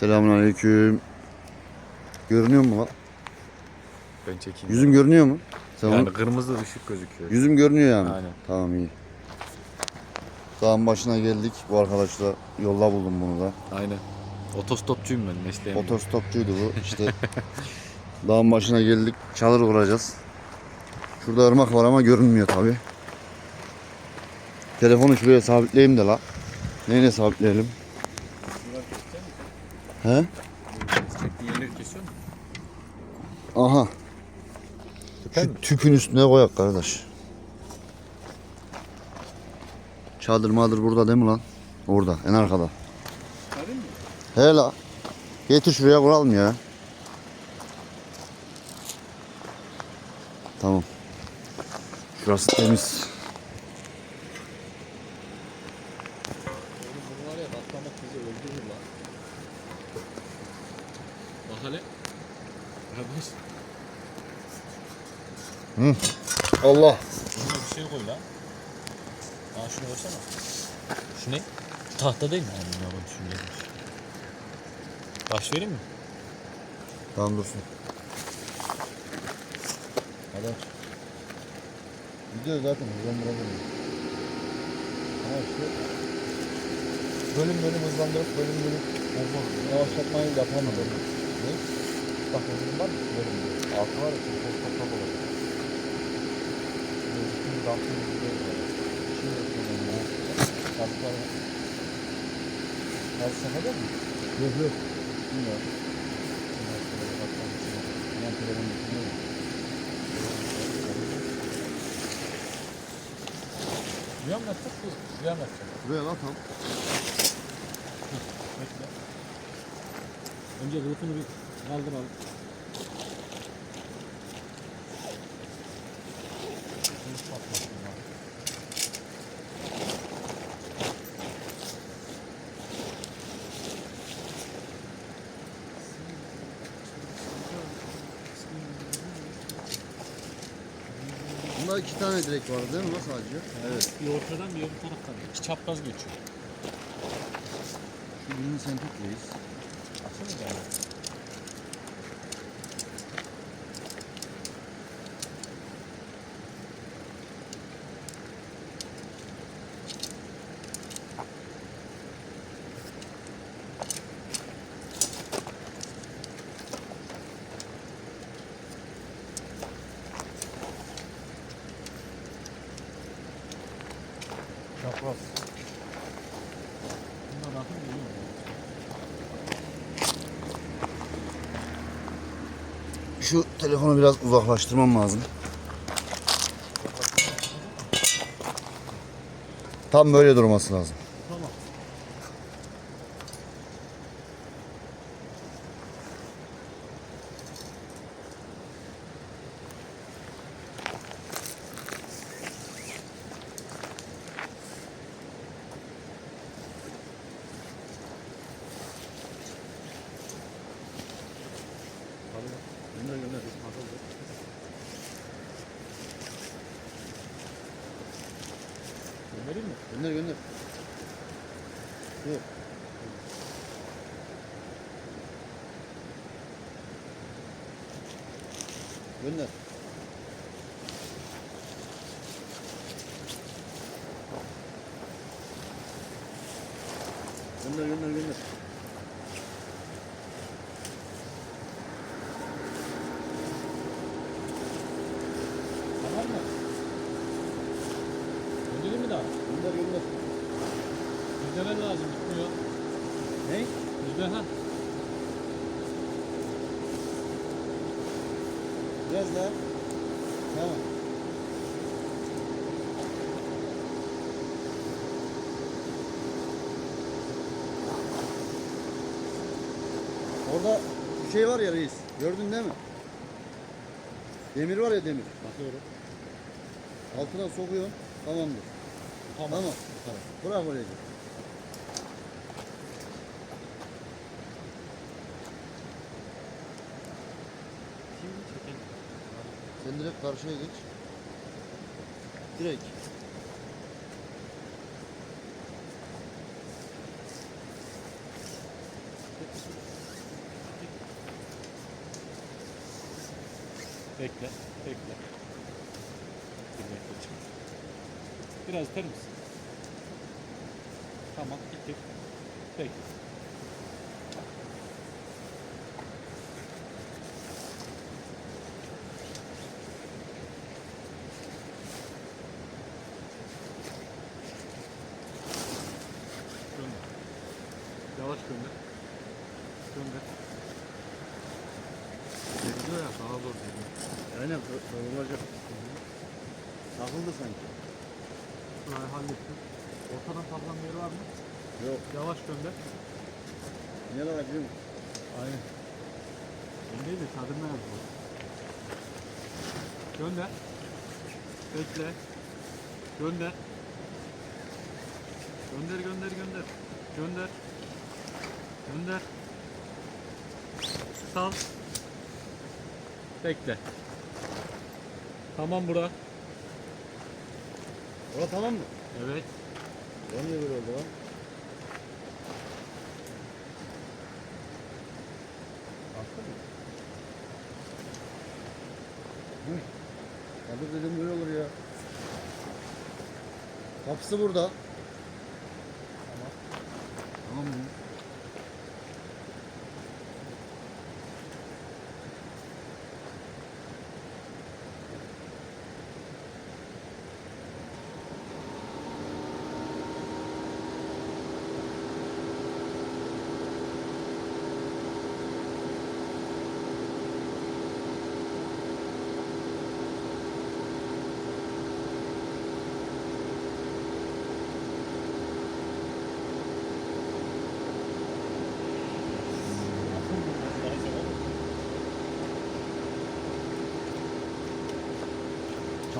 Selamünaleyküm. Görünüyor mu lan? Ben çekeyim. Yüzüm görünüyor mu? Tamam. Yani kırmızı ışık gözüküyor. Yüzüm görünüyor yani. Aynen. Tamam iyi. Dağın başına geldik. Bu arkadaşla yolda buldum bunu da. Aynen. Otostopçuyum ben mesleğim. Otostopçuydu bu. İşte dağın başına geldik. Çadır kuracağız. Şurada ırmak var ama görünmüyor tabi. Telefonu şuraya sabitleyeyim de la. Neyle sabitleyelim? He? Çektiğin yerleri kesiyor mu? Aha. Şu tüpün üstüne koyak kardeş. Çadır madır burada değil mi lan? Orada en arkada. He la. Getir şuraya kuralım ya. Tamam. Şurası temiz. Oğlum bunu var ya patlamak bizi öldürür lan. Bak hele. Kardeş. Allah. Buna bir şey koy lan. Aa şunu koysana. Şu ne? Tahta değil mi? Yani ne yapalım şunu. Taş vereyim mi? Tamam dursun. Hadi. Gidiyor zaten. Buradan buradan. Ama işte bölüm bölüm hızlandırıp bölüm bölüm yavaşlatmayı yapamadım. Bölüm var mı? Bölüm bölüm. Altı var ya şimdi toz toprak olacak. Şimdi altını gidiyor böyle. Şimdi yapıyorum ya. Kapıları. Her seferde mi? Yok yok. Bilmiyorum. Bundan sonra bakmam için. Yan telefonu düşünüyorum. Rüya mı? Bu Rüya mı yapacak? Buraya tam. Bekle. Önce kılıfını bir kaldıralım. Kılıf patlasın lan. Bunda iki tane direk var değil mi lan sadece? Evet. Bir ortadan bir öbür taraftan. İki çapraz geçiyor. Şu birini sen tut reis. Açsana da. Çapraz. Buna bakın geliyor. Şu telefonu biraz uzaklaştırmam lazım. Tam böyle durması lazım. Göndereyim mi? Gönder gönder. Yok. Gönder. Gönder gönder gönder. Tamam mı? Göndereyim mi daha? Gönder gönder. Müjdeler lazım gitmiyor. Ne? Müjde ha. Biraz daha. Tamam. Orada bir şey var ya reis. Gördün değil mi? Demir var ya demir. Bakıyorum. Altına sokuyorsun. Tamamdır. Tamam. Tamam. Tamam. Bırak oraya. Sen direkt karşıya geç. Direkt. Bekle, bekle. Biraz iter misin? Tamam, gittik. Bekle. Ne kadar biliyor musun? Aynen. Ben değil de çadırına yazdım. Gönder. Bekle. Gönder. Gönder gönder gönder. Gönder. Gönder. Sal. Bekle. Tamam bura. Orada tamam mı? Evet. Ben de böyle oldu lan. Çadır dedim böyle olur ya. Kapısı burada. Tamam. Tamam mı?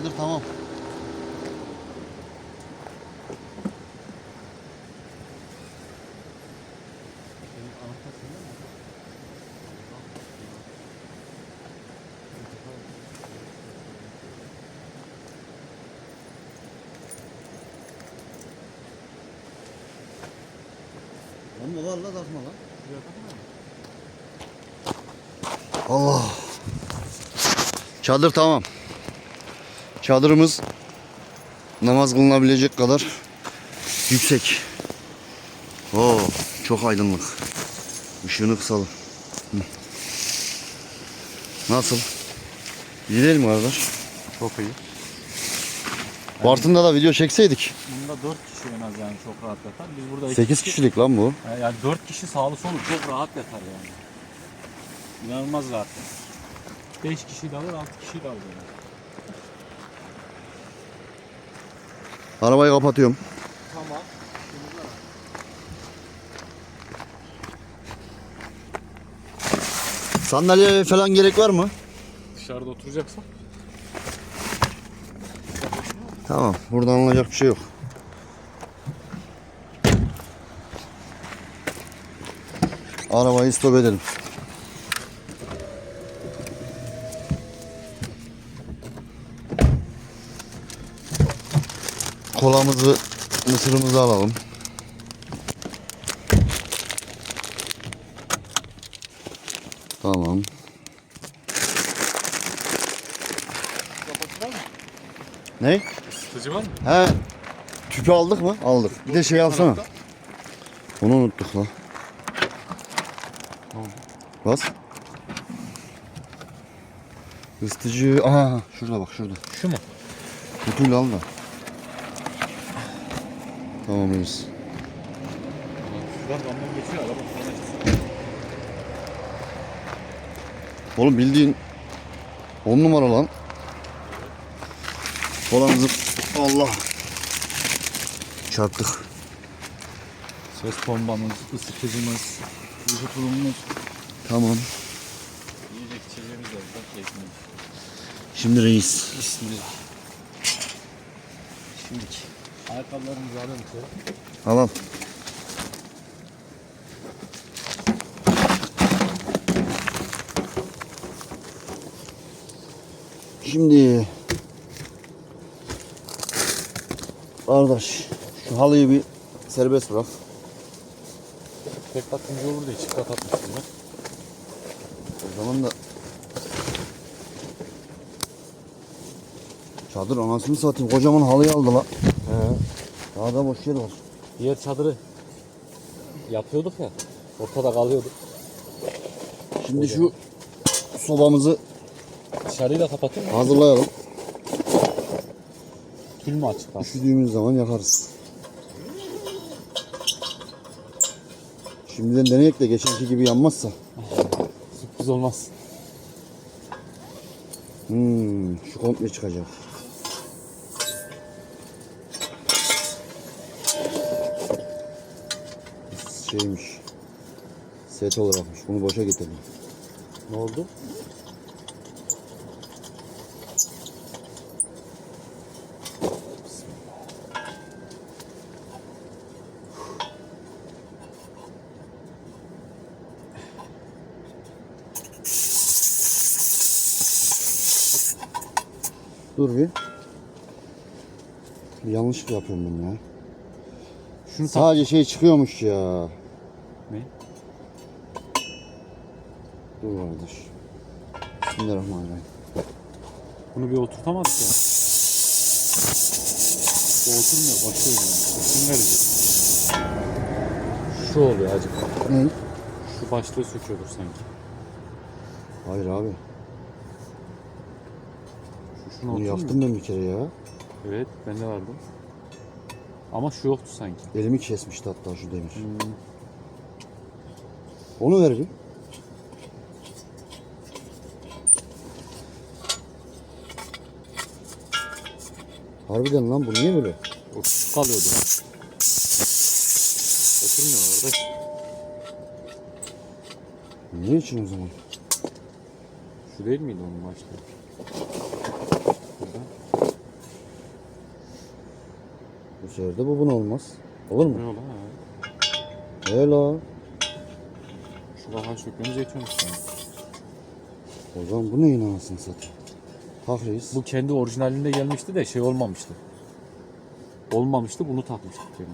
Çadır tamam. Onda var la takma? Allah. Çadır tamam. Çadırımız namaz kılınabilecek kadar yüksek. Oo, çok aydınlık. Işığını kısalım. Nasıl? İyi değil mi kardeş? Çok iyi. Bartın'da da video çekseydik. Bunda 4 kişi en az yani çok rahat yatar. Biz burada iki 8 kişilik lan bu. Yani 4 kişi sağlı solu çok rahat yatar yani. İnanılmaz rahat. 5 kişi de alır, 6 kişi de alır. Yani. Arabayı kapatıyorum. Tamam. Sandalye falan gerek var mı? Dışarıda oturacaksak Tamam. Buradan alınacak bir şey yok. Arabayı stop edelim. Kolamızı, mısırımızı alalım. Tamam. Ne? ısıtıcı var mı? He. Tüpü aldık mı? Aldık. Bir de şey alsana. Onu unuttuk lan. Bas. Isıtıcı. Aha şurada bak şurada. Şu mu? Kutuyla al da. Tamam iyiyiz. Şuradan damdan geçiyor araba. Sonra çıksın. Oğlum bildiğin 10 numara lan. Kolamızı Allah. Çarptık. Ses bombamız, ısıtıcımız, uyku tulumumuz. Tamam. Yiyecek içeceğimiz var. Bak keyfimiz. Şimdi reis. Bismillah. Şimdiki. Ayakkabılarımızı alalım. Al al. Şimdi Kardeş şu halıyı bir serbest bırak. Tek katımcı olur da çift kat atmıştım ben. O zaman da Çadır anasını satayım. Kocaman halıyı aldı la. He. Daha da boş yer var. Diğer çadırı yapıyorduk ya. Ortada kalıyorduk. Şimdi şu sobamızı Dışarıyı da kapatın mı? hazırlayalım. Tül mü açık kalsın? Üşüdüğümüz zaman yakarız. Şimdiden deneyek de geçenki gibi yanmazsa. Sürpriz olmaz. Hmm, şu komple çıkacak. Şeymiş. Set olarakmış. Bunu boşa getirdim. Ne oldu? Dur bir. Yanlışlık yapıyorum ben ya. Şunu. Sadece şey çıkıyormuş ya. Ne? Dur kardeş. Bismillahirrahmanirrahim. Bunu bir oturtamadık ya. Bu oturmuyor, başlıyor yani. İsim verecek. Şu oluyor acık. Ne? Şu başlığı söküyordur sanki. Hayır abi. Şu şunu Bunu yaptım ben bir kere ya. Evet, bende vardı. Ama şu yoktu sanki. Elimi kesmişti hatta şu demir. Hmm. Onu ver bir. Harbiden lan bu niye böyle? O küçük kalıyordu. Oturmuyor orada. Ne için o zaman? Şu değil miydi onun başlığı? Burada. Bu sefer de bu buna olmaz. Olur mu? Ne ola ha? Hela. Kafa sökmemiz yetiyormuş yani. O zaman bu neyin anasını satayım? Tak reis. Bu kendi orijinalinde gelmişti de şey olmamıştı. Olmamıştı bunu takmıştık yani.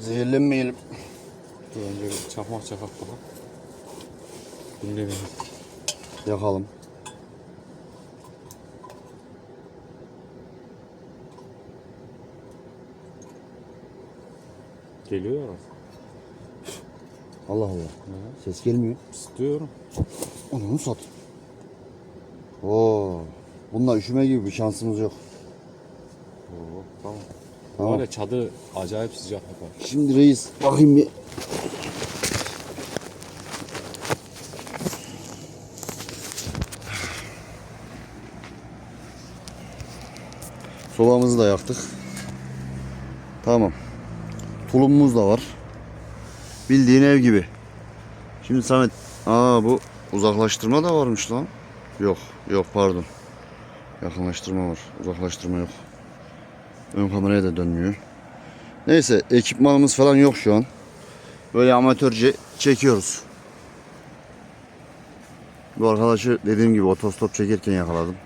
Zehirlenmeyelim. Dur önce bir çakmak çakak bakalım. Dinlemeyin. Yakalım. Geliyor ya. Allah Allah. Hı. Ses gelmiyor. İstiyorum. Onu sat. Oo. Bununla üşüme gibi bir şansımız yok. Oo, tamam. Tamam. Ya çadır acayip sıcak yapar. Şimdi reis bakayım bir. Sobamızı da yaktık. Tamam. Tulumumuz da var. Bildiğin ev gibi. Şimdi Samet, aa bu uzaklaştırma da varmış lan. Yok, yok pardon. Yakınlaştırma var. Uzaklaştırma yok. Ön kameraya da dönmüyor. Neyse ekipmanımız falan yok şu an. Böyle amatörce çekiyoruz. Bu arkadaşı dediğim gibi otostop çekerken yakaladım.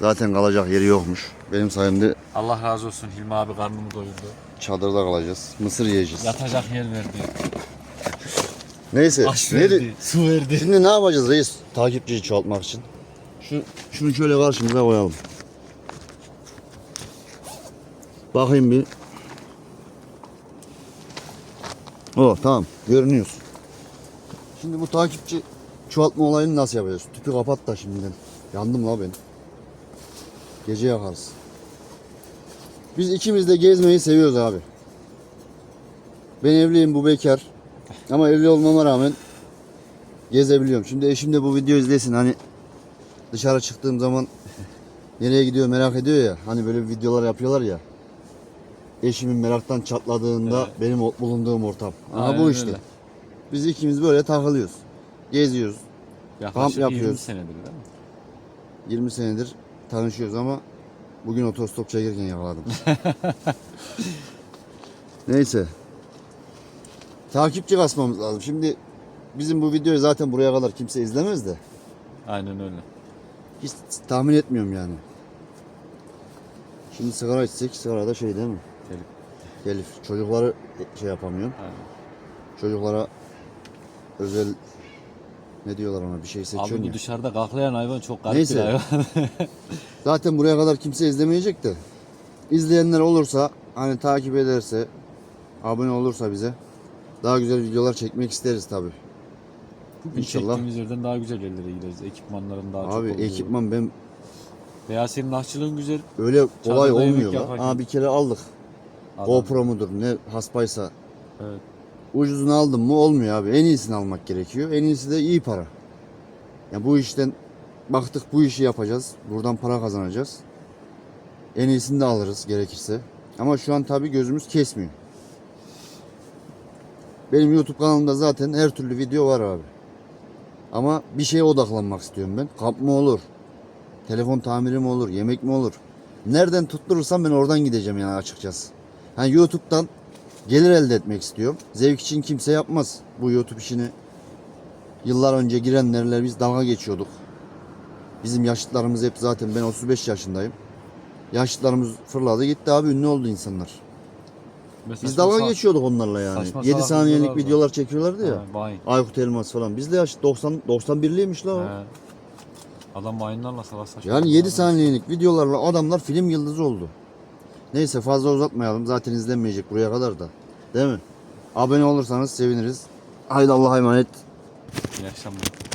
Zaten kalacak yeri yokmuş. Benim sayemde Allah razı olsun Hilmi abi karnımı doyurdu. çadırda kalacağız. Mısır yiyeceğiz. Yatacak yer verdi. Neyse. Aş ne verdi. de- Su verdi. Şimdi ne yapacağız reis? Takipçiyi çoğaltmak için. Şu, şunu şöyle karşımıza koyalım. Bakayım bir. Oh tamam görünüyor. Şimdi bu takipçi çoğaltma olayını nasıl yapacağız? Tüpü kapat da şimdiden. Yandım la ben. Gece yakarız. Biz ikimiz de gezmeyi seviyoruz abi. Ben evliyim bu bekar. Ama evli olmama rağmen gezebiliyorum. Şimdi eşim de bu videoyu izlesin hani dışarı çıktığım zaman nereye gidiyor merak ediyor ya. Hani böyle videolar yapıyorlar ya. Eşimin meraktan çatladığında Evet. benim bulunduğum ortam. Aha Aynen bu işte. öyle. Biz ikimiz böyle takılıyoruz. Geziyoruz. Yaklaşık yapıyoruz. 20 senedir değil mi? 20 senedir tanışıyoruz ama bugün otostop çekerken yakaladım. Neyse. Takipçi kasmamız lazım. Şimdi bizim bu videoyu zaten buraya kadar kimse izlemez de. Aynen öyle. Hiç tahmin etmiyorum yani. Şimdi sigara içsek sigara da şey değil mi? Telif. Telif. Çocukları şey yapamıyorum. Aynen. Çocuklara özel ne diyorlar ona bir şey Abi seçiyorum bu ya. dışarıda kaklayan hayvan çok garip Neyse. bir hayvan. Zaten buraya kadar kimse izlemeyecek de. İzleyenler olursa hani takip ederse abone olursa bize daha güzel videolar çekmek isteriz tabi. Bugün İnşallah. çektiğimiz yerden daha güzel yerlere gideriz. Ekipmanların daha çok Abi olduğu. ekipman ben Veya senin aşçılığın güzel. öyle kolay yemek olmuyor lan. yaparken. Aa bir kere aldık. Adam. GoPro mudur ne haspaysa. Evet. Ucuzunu aldım mı olmuyor abi. En iyisini almak gerekiyor. En iyisi de iyi para. Ya bu işten baktık bu işi yapacağız. Buradan para kazanacağız. En iyisini de alırız gerekirse. Ama şu an tabii gözümüz kesmiyor. Benim YouTube kanalımda zaten her türlü video var abi. Ama bir şeye odaklanmak istiyorum ben. Kamp mı olur? Telefon tamiri mi olur? Yemek mi olur? Nereden tutturursam ben oradan gideceğim yani açıkçası. Hani YouTube'dan gelir elde etmek istiyorum. Zevk için kimse yapmaz bu YouTube işini. Yıllar önce girenlerle biz dalga geçiyorduk. Bizim yaşlılarımız hep zaten ben 35 yaşındayım. Yaşlılarımız fırladı gitti abi ünlü oldu insanlar. Mesela Biz dalga geçiyorduk onlarla yani. saçma 7 salak saniyelik videolar var. çekiyorlardı ya. Vay. Aykut Elmas falan. Biz de yaş 90 91'liymiş la o. He. Adam mayınlarla salak saçma. Yani 7 videolar var. saniyelik videolarla adamlar film yıldızı oldu. Neyse fazla uzatmayalım. Zaten izlenmeyecek buraya kadar da. Değil mi? Abone olursanız seviniriz. Haydi Allah'a emanet. İyi akşamlar.